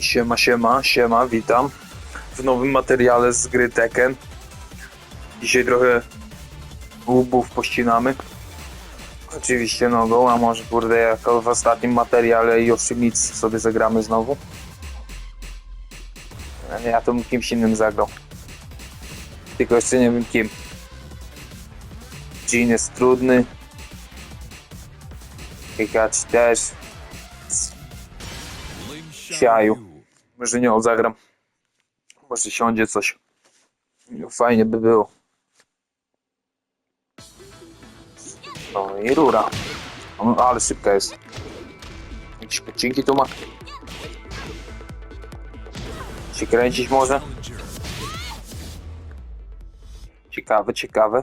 Siema, siema, siema, witam w nowym materiale z gry Tekken. Dzisiaj trochę łubów pościnamy. Oczywiście nogą, a może kurde jak w ostatnim materiale Yoshimitsu sobie zagramy znowu. Ja to kimś innym zagrał. Tylko jeszcze nie wiem kim. Jin jest trudny. Hikachi też. Siaju. Może nią zagram. Może siądzie coś. Fajnie by było. No i rura. O, ale szybka jest. Jakieś pocinki tu ma. Się kręcić może? Ciekawe, ciekawe.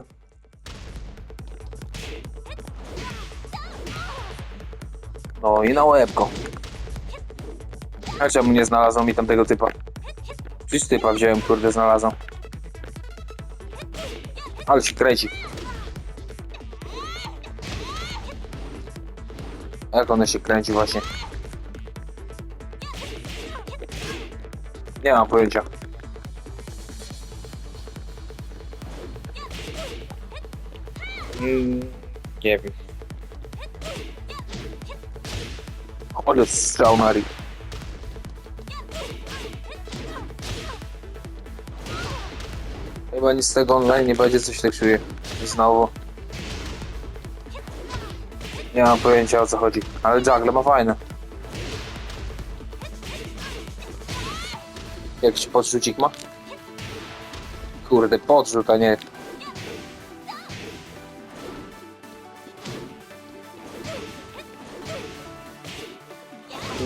No i na łebko. A czemu nie znalazłem mi tamtego typa? Przecież typa wziąłem, kurde, znalazłem. Ale się kręci. Jak one się kręci właśnie? Nie mam pojęcia. Mm, nie wiem. Ale strzał Mary. Chyba nic z tego online nie będzie, coś tak czuję. Znowu. Nie mam pojęcia o co chodzi. Ale jungle ma fajne. Jakiś podrzucik ma? Kurde, podrzut, a nie.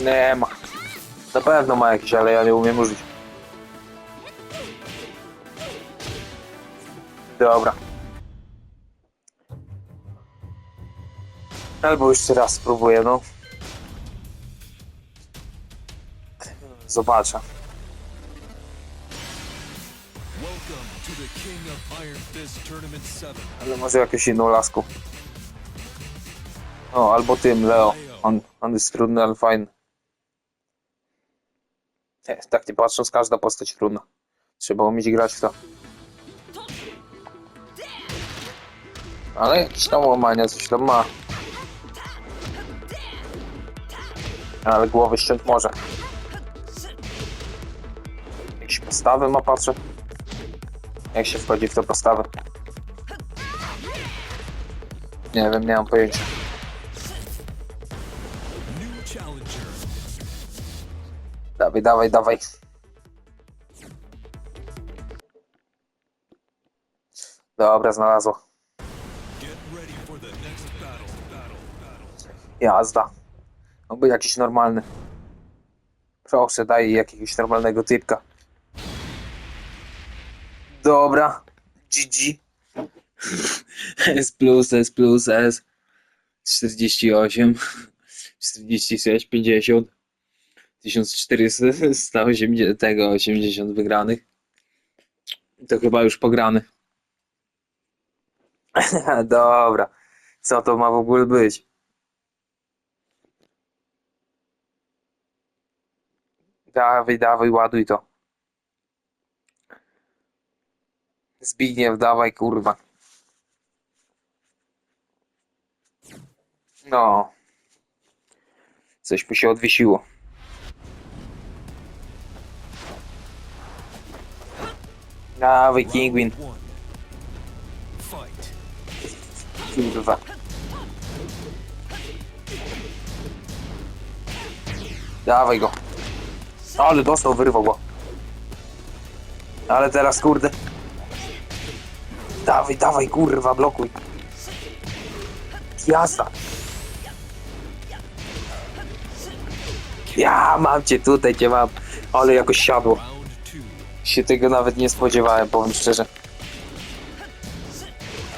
Nie ma. Na pewno ma jakiś, ale ja nie umiem użyć. Dobra. Albo jeszcze raz spróbuję, no. Zobaczę. Welcome to the King of Iron Fist Tournament 7. Ale może jakąś inną laską. O, albo tym, Leo. On, on jest trudny, ale fajny. Nie, tak nie patrząc, każda postać trudna. Trzeba umieć grać w to. Ale jakieś tam łamania, coś tam ma. Ale głowy ściąć może. Jakieś postawy ma, patrzę. Jak się wchodzi w te postawy? Nie wiem, nie mam pojęcia. Dawaj, dawaj, dawaj. Dobra, znalazło. Jazda. Oby jakiś normalny. Proszę, daj jakiegoś normalnego typka. Dobra. GG. S plus, S plus, S. 48. 46, 50. 1480 tego 80 wygranych. To chyba już pograny. Dobra. Co to ma w ogóle być? Dawaj, dawaj, ładuj to. Zbigniew, dawaj, kurwa. No. Coś mu się odwiesiło. Dawaj, Kingwin. Kurwa. Dawaj go. Ale dostał, wyrwał go. Ale teraz kurde. Dawaj, dawaj, kurwa, blokuj. Jazda. Ja mam cię tutaj, cię mam. Ale jakoś siadło. Się tego nawet nie spodziewałem, powiem szczerze.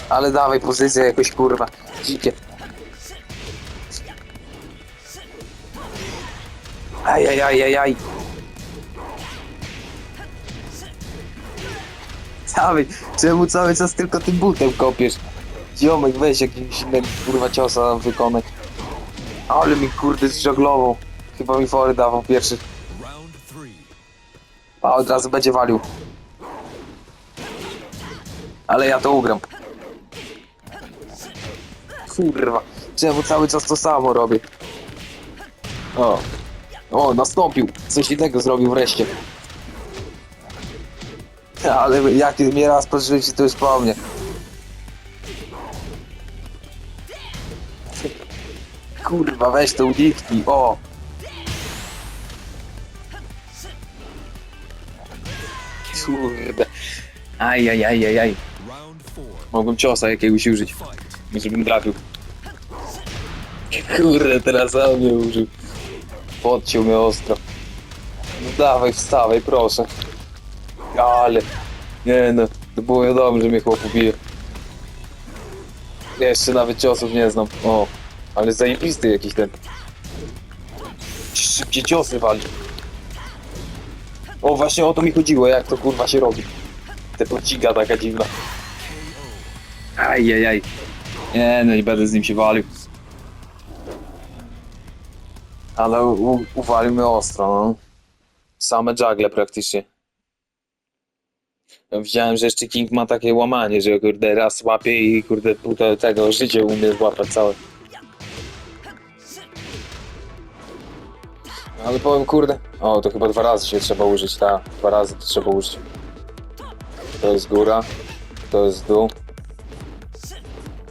Ale dawaj pozycję jakoś kurwa. Dzikie. Ajajajajaj. Czemu cały czas tylko tym butem kopiesz? Ziomek, weź jakiegoś innego kurwa ciosa wykonać. Ale mi kurde zżaglował. Chyba mi fory dawał pierwszy. A od razu będzie walił. Ale ja to ugram. Kurwa, czemu cały czas to samo robię? O, o, nastąpił. Coś innego zrobił wreszcie. Ale jak mnie raz po życiu, to już po mnie. Kurwa, weź to uniknij, o! Kurde. Aj, aj, aj, aj, aj. Mogłem ciosa jakiegoś użyć, żebym trafił. Kurde, teraz on mnie użył. Podciął mnie ostro. No dawaj, wstawaj, proszę. Ale... Nie no, to było wiadomo, że mnie chłop ubije. Jeszcze nawet ciosów nie znam. O, ale zajebisty jakiś ten. Szybciej ciosy wali. O, właśnie o to mi chodziło, jak to kurwa się robi. Te pociga taka dziwna. Ajajaj. Nie, no nie będę z nim się walił. Ale u, uwalił mnie ostro, no. Same juggle praktycznie. Ja Widziałem, że jeszcze King ma takie łamanie, że kurde raz łapie i kurde pół te- tego życie umie złapać całe. Ale powiem kurde. O, to chyba dwa razy się trzeba użyć, tak. Dwa razy to trzeba użyć. To jest góra, to jest dół.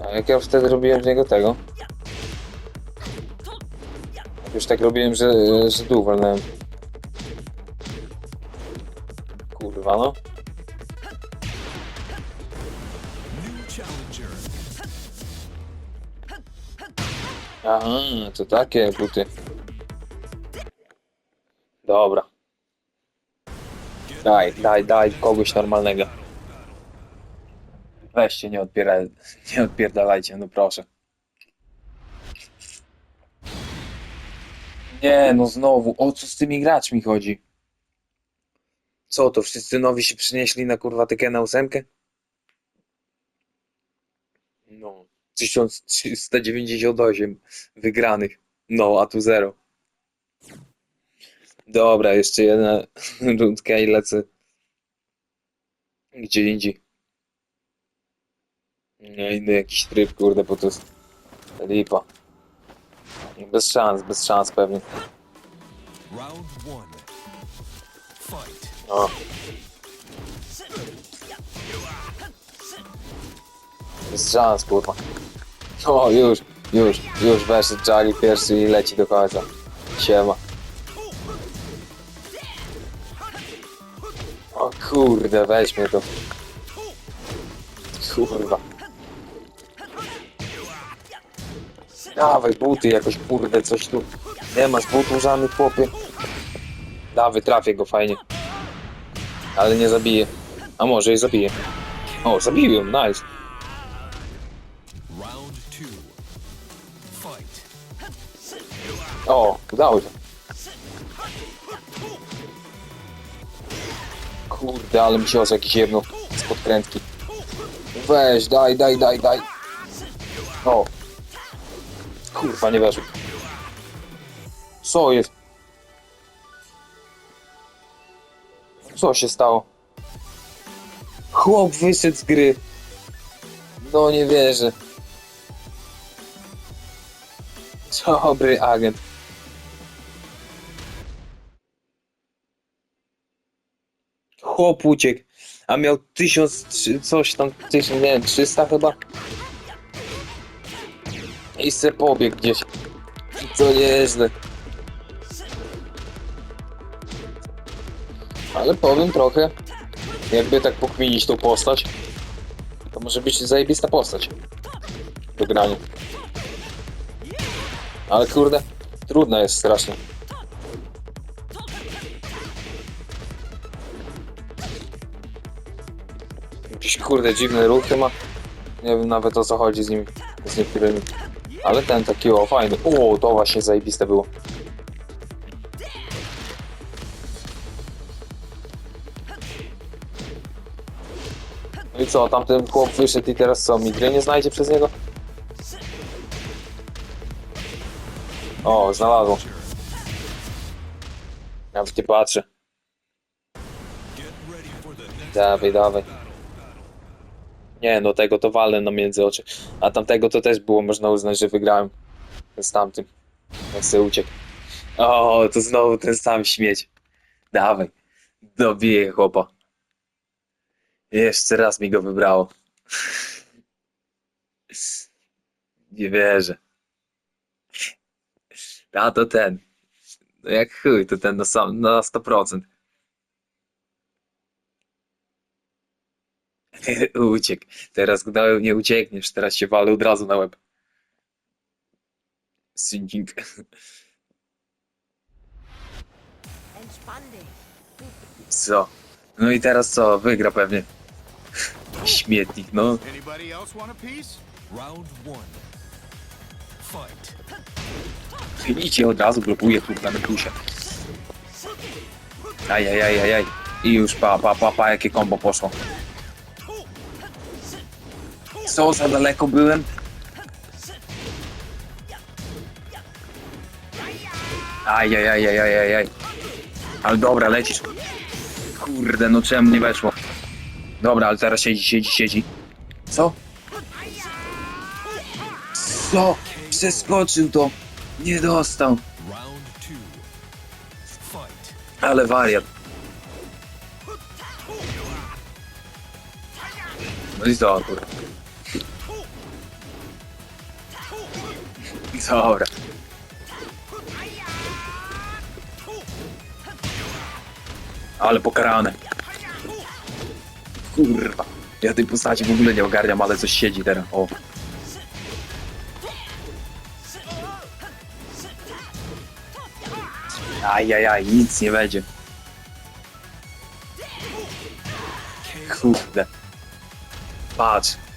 A jak ja wtedy robiłem z niego tego? Już tak robiłem, że, że dół walnąłem. Kurwa no. Aha, to takie buty. Dobra. Daj, daj, daj kogoś normalnego. Weźcie, nie, odpiera, nie odpierdalajcie, no proszę. Nie, no znowu, o co z tymi graczmi chodzi? Co to, wszyscy nowi się przynieśli na kurwa Tekena ósemkę? No, 1398 wygranych. No, a tu zero. Dobra, jeszcze jedna rundka i lecę gdzie indziej. Nie, inny jakiś tryb, kurde, bo to jest lipa. Bez szans, bez szans pewnie. Round one. Fight. O. Bez szans, kurwa. O, już, już, już weszedł Jali pierwszy i leci do końca. Siema. O kurde, weź mnie to. Kurwa. Dawaj buty jakoś, kurde, coś tu. Nie masz butów żadnych, chłopie. Dawaj, trafię go fajnie. Ale nie zabiję. A może i zabiję. O, zabiłem, nice. Udało się. Kurde, ale mi się jakiś jedno z podkrętki. Weź, daj, daj, daj, daj. O. Kurwa, nie weszło. Co jest? Co się stało? Chłop wyszedł z gry. No nie wierzę. Dobry agent. Chłop uciekł, a miał tysiąc, trzy- coś tam, tysiąc, nie wiem, 300 chyba? I se pobiegł gdzieś. To nieźle. Ale powiem trochę, jakby tak pokminić tą postać, to może być zajebista postać do grania. Ale kurde, trudna jest strasznie. Kurde dziwne ruchy ma. Nie wiem nawet o co chodzi z nimi, z niektórymi. Ale ten taki o fajny. O, to właśnie zajebiste było. No i co, tamten chłop wyszedł i teraz co, nie znajdzie przez niego? O, znalazło. Nawet nie patrzę. Dawaj, dawaj. Nie, no tego to walę no między oczy. A tamtego to też było można uznać, że wygrałem. Z tamtym. Jak sobie uciekł. O, to znowu ten sam śmieć. Dawaj. Dobiję chłopa. Jeszcze raz mi go wybrało. Nie wierzę. A to ten. No jak chuj, to ten na, sam, na 100%. Uciekł. Teraz gnoju nie uciekniesz, teraz się walę od razu na łeb. Sinking. Co? No i teraz co? Wygra pewnie. Śmietnik, no. Idzie od razu, blokuje kurwa na plusie. Ajajajajaj. I już pa, pa, pa, pa, jakie kombo poszło. Co, za daleko byłem? Ajajajajajaj. Ale dobra, lecisz. Kurde, no czemu nie weszło? Dobra, ale teraz siedzi, siedzi, siedzi. Co? Co? Przeskoczył to. Nie dostał. Ale wariat. No i dobra. Dobra. Ale pokarane. Kurwa. Ja tej postaci w ogóle nie ogarniam, ale coś siedzi teraz. O. Ajajaj, nic nie będzie. Kurde. Patrz.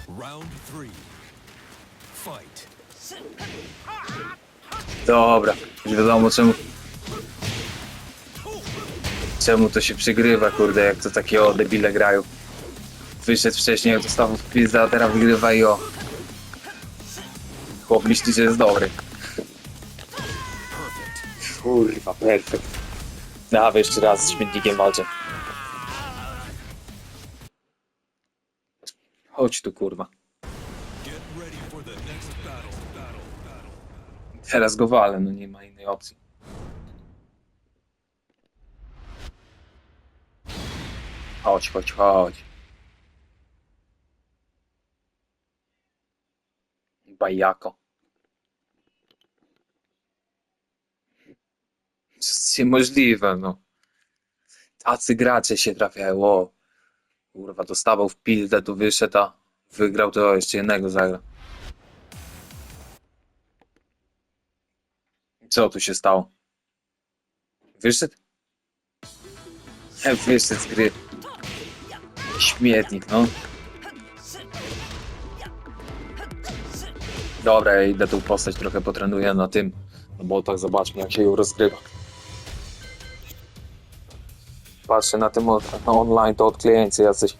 Dobra. Już wiadomo czemu... Czemu to się przegrywa, kurde, jak to takie o debile grają. Wyszedł wcześniej, dostał w pizdę, a teraz wygrywa i o. Chłop myśli, że jest dobry. Kurwa, perfekt. Dawaj jeszcze raz z śmietnikiem walczę. Chodź tu, kurwa. Teraz go walę, no nie ma innej opcji. Chodź, chodź, chodź. Bajako. Jest niemożliwe, no. Tacy gracze się trafiają, o. Kurwa, dostawał w pildę, tu wyszedł, a wygrał, to jeszcze jednego zagra. Co tu się stało? Wyszedł? E, Wyszedł z gry. Śmietnik, no. Dobra, ja idę tą postać trochę potrenuję na tym. No bo tak zobaczmy jak się ją rozgrywa. Patrzę na tym od, na online, to odklejeńcy jacyś.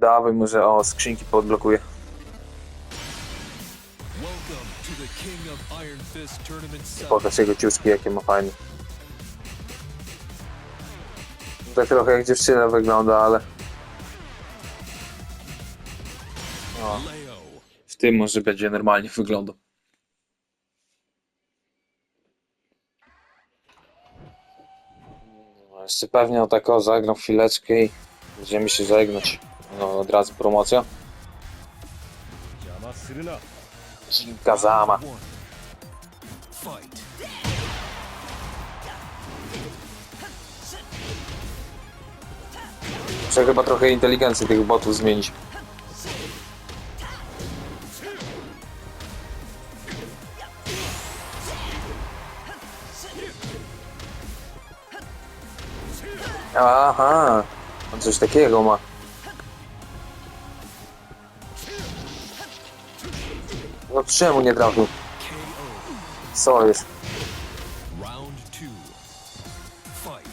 Dawaj może, o, skrzynki podblokuję. 7. Pokaż jego ciuszki, jakie ma fajne. Tak trochę jak dziewczyna wygląda, ale Leo. w tym może będzie normalnie wyglądał. No, jeszcze pewnie o tak o, zagram chwileczkę i będziemy się żegnać. No, od razu promocja. Kazama. Fight. Muszę chyba trochę inteligencji tych botów zmienić. Aha, on coś takiego ma. No czemu nie trafił? Jest? Round two. Fight.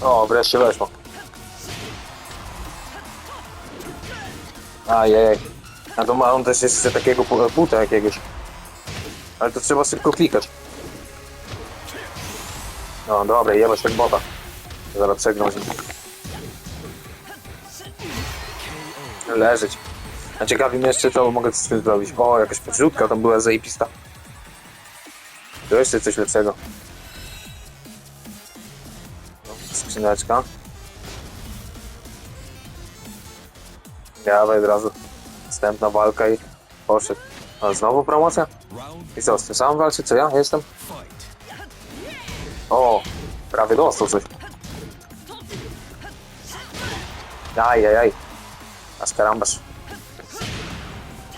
O, wreszcie weszło. Ajej. A to ma on też jeszcze takiego buta jakiegoś. Ale to trzeba szybko klikać. No dobra, jebać tak bota. Zaraz przegnął się. Leżeć. A ciekawi mnie jeszcze co mogę z zrobić. O, jakaś podrzutka tam była zajebista. To jeszcze coś lepszego. Skrzyneczka. Dawaj od razu. Następna walka i poszedł. A znowu promocja? I co, z tym samym walczy co ja jestem? O, prawie dostał coś. Aj, aj, aj. A skarambasz.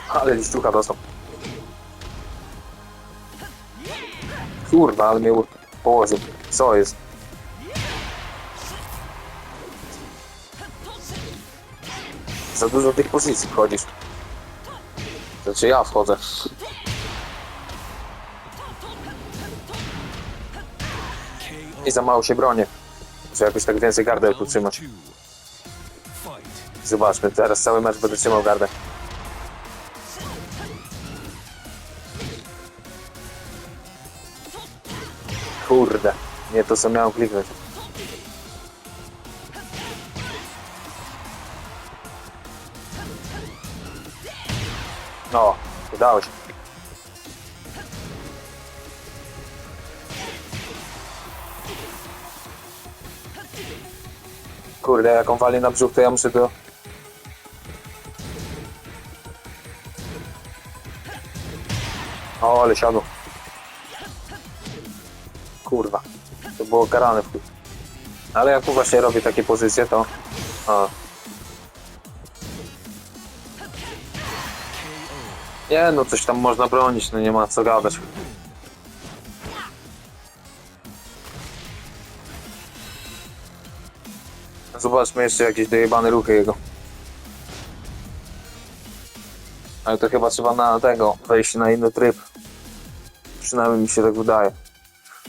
Ale liściucha dostał. Kurwa, ale mnie położył. Co jest? Za dużo tych pozycji wchodzisz. Znaczy ja wchodzę. I za mało się bronię. Muszę jakoś tak więcej gardę tu trzymać. Zobaczmy, teraz cały mecz będę trzymał gardę. Kurde, nie to co miałem kliknąć. Kurde, jak on wali na brzuch, to ja muszę to... O, ale siadło. Kurwa. To było karane w chuj. Ale jak właśnie robię takie pozycje, to... A. Nie, no coś tam można bronić, no nie ma co gadać. Zobaczmy jeszcze jakieś dojebane ruchy jego. Ale to chyba trzeba na tego wejść na inny tryb. Przynajmniej mi się tak wydaje.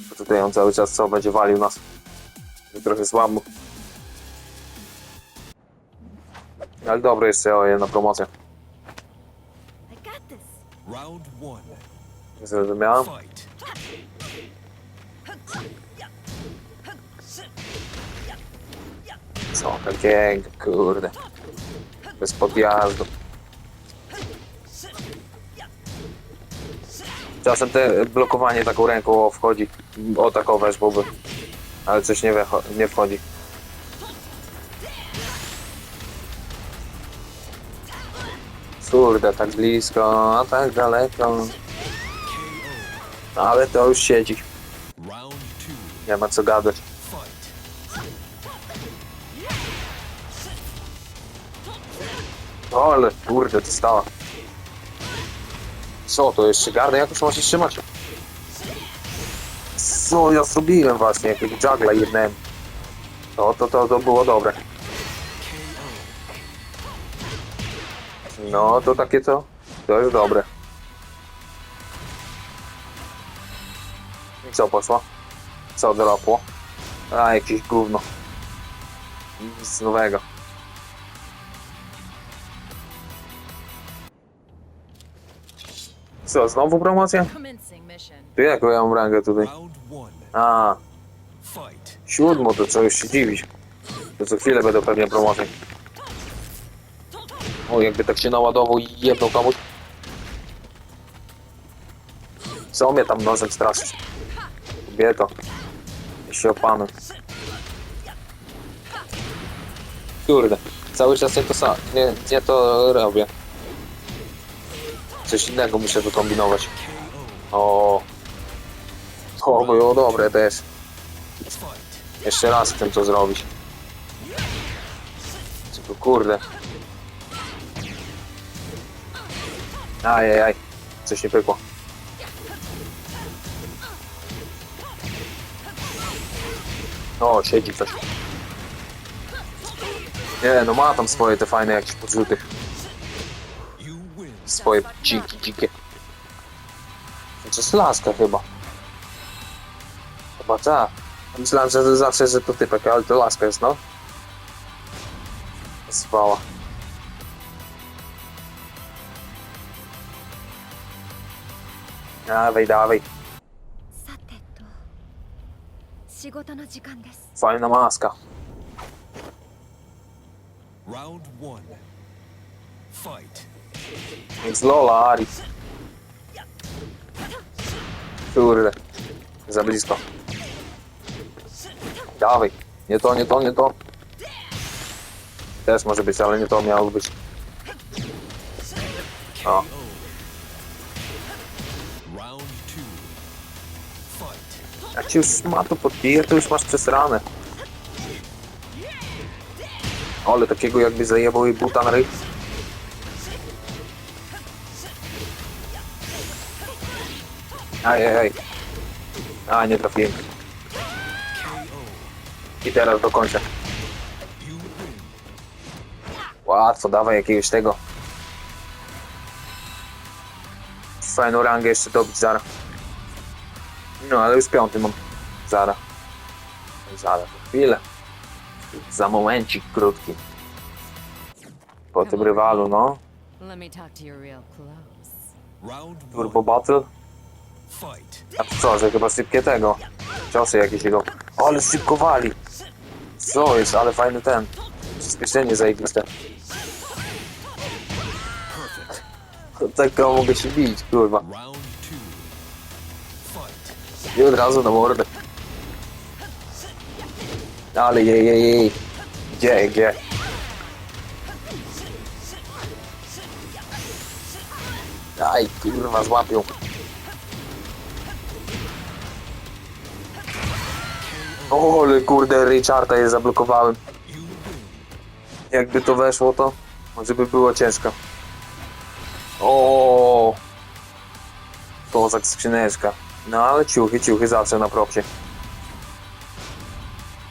Bo tutaj on cały czas co będzie walił nas. Trochę słabo. Ale dobre jeszcze o jedna promocja. Zrozumiałem? Fight. Co takiego, kurde. Bez podjazdu. Czasem te blokowanie taką ręką wchodzi. O taką weszłoby. Ale coś nie, nie wchodzi. Kurde, tak blisko, a tak daleko. Ale to już siedzi. Nie ma co gadać. O, ale kurde, stała. Co, to jeszcze gardę jakoś masz trzymać? Co ja zrobiłem właśnie, jakiegoś juggla jednym. To, to, to, to było dobre. No, to takie to, to jest dobre. I co poszło? Co dropło? A, jakieś gówno. Nic nowego. Co, znowu promocja? Ty jaką ja mam rangę tutaj? A, siódmo, to co już się dziwić. To co chwilę będą pewnie promocje. O, jakby tak się naładował i jedną komuś. Co mnie tam nożem straszysz? Kobieto. Ja się opanuj. Kurde, cały czas nie to sam, nie, nie to robię. Coś innego muszę wykombinować. O, to było dobre też. Jeszcze raz chcę to zrobić. Tylko kurde. Ajajaj, coś nie pykło. O, siedzi coś. Nie, no ma tam swoje te fajne jakieś podrzuty swoje dziki, dzikie. To jest laska chyba. Chyba ta. Myślałem, że zawsze, że to typek, ale to laska jest, no. Zwała. Dawaj, dawaj. Fajna maska. Round one. Fight. Z Lola, Ari. Kurde. Za blisko. Dawaj. Nie to, nie to, nie to. Też może być, ale nie to miało być. O, jak ci już ma to podbije, to już masz przesrane. Ale takiego jakby zajebał jej buta na ryj. Ajajaj. A, nie trafiłem. I teraz dokończę. You win. Łatwo, dawaj jakiegoś tego. Fajną rangę jeszcze dobić zara. No, ale już piąty mam. Zara. Zara, to chwilę. Za momencik krótki. Po tym rywalu, no. Turbo Battle. A co, że chyba szybkie tego. Ciosy jakieś idą. Ale szybkowali. Co jest, ale fajny ten. Przyspieszenie zajebiste. Tak mogę się bić, kurwa. I od razu na mordę. Ale jej, jej, jej. Gdzie, gdzie? Aj, kurwa, złapią. O, ale kurde, Richarda je zablokowałem. Jakby to weszło, to może by było ciężko. O, to za skrzyneczka. No ale ciuchy, ciuchy zawsze na propsie.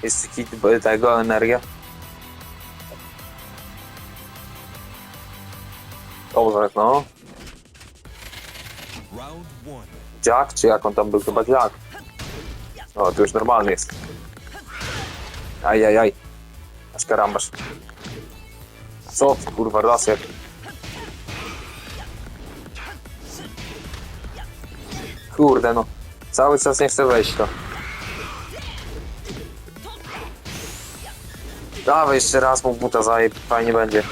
Jest hit tego, energia. Dobrze, no. Jack, czy jak on tam był? Chyba Jack. O, to już normalny jest. Aj, aj, aj. Aż karambasz. Co ty, kurwa, laser? Kurde, no. Cały czas nie chcę wejść to. Dawaj jeszcze raz mu buta zajeb, fajnie będzie.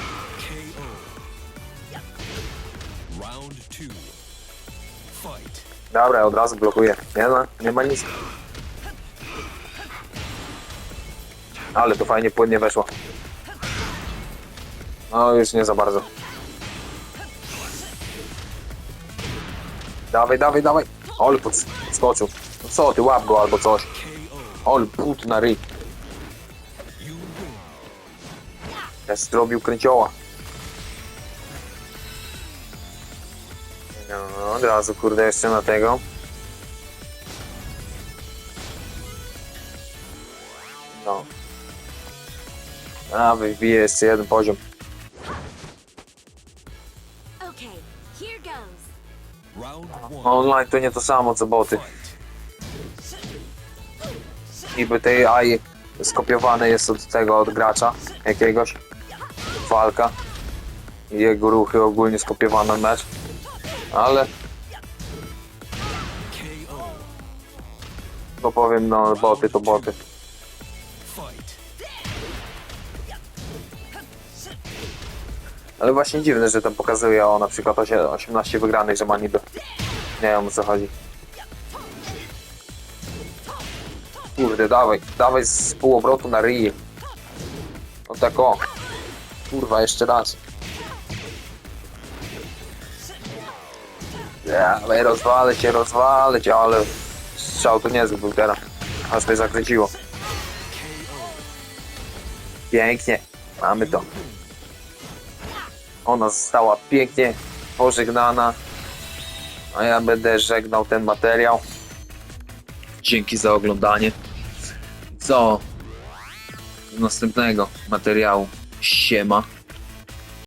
Dobra, od razu blokuję. Nie ma, nie ma nic. Ale to fajnie płynnie weszło. No już nie za bardzo. Dawaj, dawaj, dawaj. Ol podskoczył. No co ty, łap go albo coś. Ol put na ryj. Ja zrobił kręcioła. No, od razu kurde jeszcze na tego. A, wybije jeszcze jeden poziom. One. Online to nie to samo co boty. Niby tej AI skopiowane jest od tego, od gracza jakiegoś. Walka. Jego ruchy ogólnie skopiowane mecz. Ale to powiem, no boty to boty. Ale właśnie dziwne, że tam pokazuje o na przykład osie- 18 wygranych, że ma niby. Nie wiem o co chodzi. Kurde, dawaj, dawaj z półobrotu na ryj. No tak o. Kurwa, jeszcze raz. Dawaj, rozwalę cię, rozwalę cię, ale strzał to niezły był teraz. Aż mnie zakręciło. Pięknie, mamy to. Ona została pięknie pożegnana. A ja będę żegnał ten materiał. Dzięki za oglądanie. Do następnego materiału. Siema.